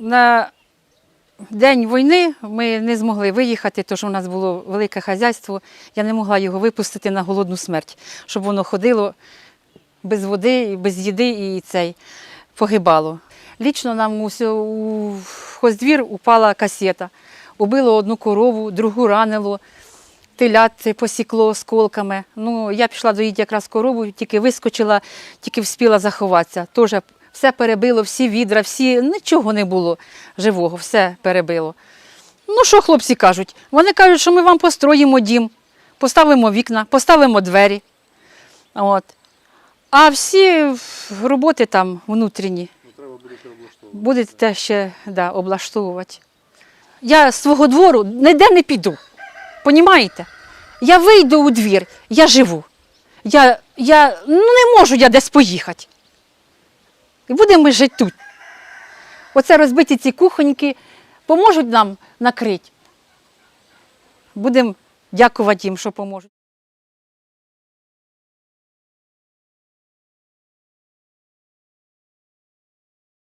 на день війни ми не змогли виїхати, тому що у нас було велике хазяйство. Я не могла його випустити на голодну смерть, щоб воно ходило без води, без їди і цей погибало. Лічно нам у, хоздвір упала касета. Убило одну корову, другу ранило, телят посікло осколками. Ну, я пішла доїти якраз корову, тільки вискочила, тільки вспіла заховатися. Тоже все перебило, всі відра, всі, нічого не було живого, все перебило. Ну, що хлопці кажуть? Вони кажуть, що ми вам построїмо дім, поставимо вікна, поставимо двері. От. А всі роботи там внутрішні будете ще да, облаштовувати. Я з свого двору ніде не піду. Понімаєте? Я вийду у двір, я живу. Я, я ну, не можу я десь поїхати. І будемо ми жити тут. Оце розбиті ці кухоньки поможуть нам накрити. Будемо дякувати їм, що поможуть.